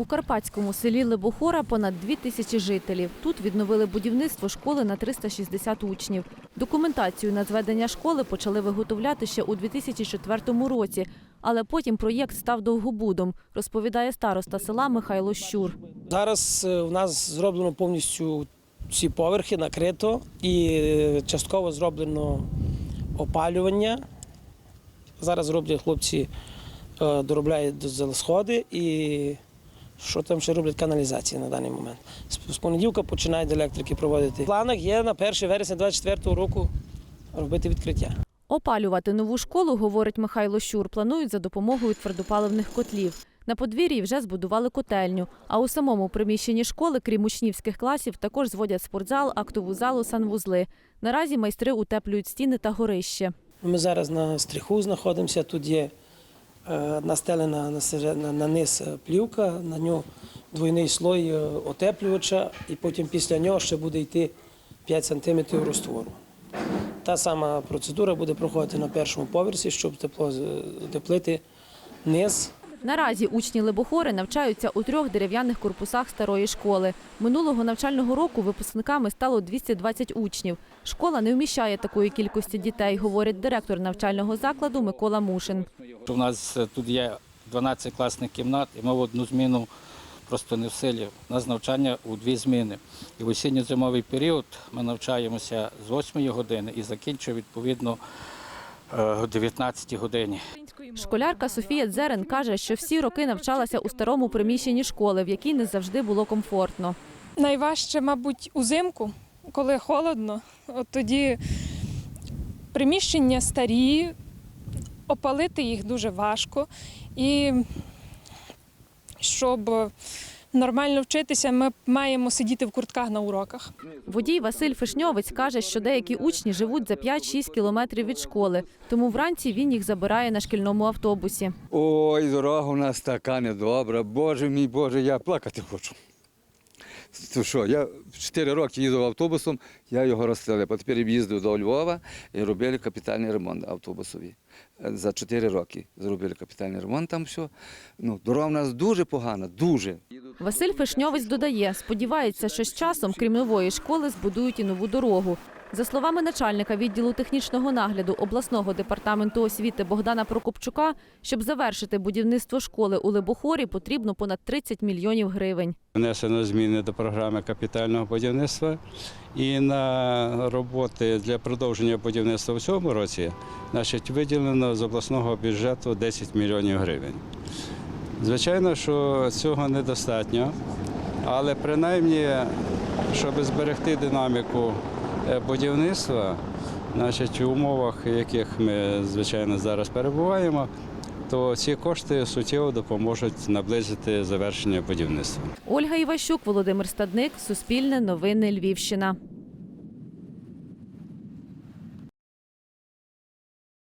У карпатському селі Лебохора понад дві тисячі жителів. Тут відновили будівництво школи на 360 учнів. Документацію на зведення школи почали виготовляти ще у 2004 році, але потім проєкт став довгобудом, розповідає староста села Михайло Щур. Зараз е, у нас зроблено повністю всі поверхи, накрито і е, частково зроблено опалювання. Зараз роблять хлопці, е, доробляють сходи і що там ще роблять каналізації на даний момент. З- понеділка починають електрики проводити. В планах є на 1 вересня 2024 року робити відкриття. Опалювати нову школу, говорить Михайло Щур, планують за допомогою твердопаливних котлів. На подвір'ї вже збудували котельню, а у самому приміщенні школи, крім учнівських класів, також зводять спортзал, актову залу, санвузли. Наразі майстри утеплюють стіни та горище. Ми зараз на стріху знаходимося. Тут є настелена на, низ е, плівка, на нього двойний слой е, отеплювача, і потім після нього ще буде йти 5 см розтвору. Та сама процедура буде проходити на першому поверсі, щоб тепло утеплити низ. Наразі учні Лебохори навчаються у трьох дерев'яних корпусах старої школи. Минулого навчального року випускниками стало 220 учнів. Школа не вміщає такої кількості дітей, говорить директор навчального закладу Микола Мушин. У нас е, тут є 12 класних кімнат, і ми в одну зміну просто не в силі. У нас навчання у дві зміни. І в осінньо-зимовий період ми навчаємося з 8 години і закінчуємо відповідно е, о 19 годині. Школярка Софія Дзерен каже, що всі роки навчалася у старому приміщенні школи, в якій не завжди було комфортно. Найважче, мабуть, узимку, коли холодно. От тоді приміщення старі, опалити їх дуже важко. І щоб нормально вчитися, ми маємо сидіти в куртках на уроках. Водій Василь Фишньовець каже, що деякі учні живуть за 5-6 кілометрів від школи, тому вранці він їх забирає на шкільному автобусі. Ой, дорога у нас така недобра. Боже мій Боже, я плакати хочу. То що, я 4 роки їздив автобусом, я його розстріляв. А тепер їздив до Львова і робили капітальний ремонт автобусові. За 4 роки зробили капітальний ремонт там все. Ну, дорога в нас дуже погана, дуже. Василь Фишньовець додає, сподівається, що з часом, крім нової школи, збудують і нову дорогу. За словами начальника відділу технічного нагляду обласного департаменту освіти Богдана Прокопчука, щоб завершити будівництво школи у Лебохорі, потрібно понад 30 мільйонів гривень. Внесено зміни до програми капітального будівництва і на роботи для продовження будівництва в цьому році значить, виділено з обласного бюджету 10 мільйонів гривень. Звичайно, що цього недостатньо, але принаймні, щоб зберегти динаміку будівництва, значить, в умовах, в яких ми, звичайно, зараз перебуваємо, то ці кошти суттєво допоможуть наблизити завершення будівництва. Ольга Іващук, Володимир Стадник, Суспільне новини Львівщина.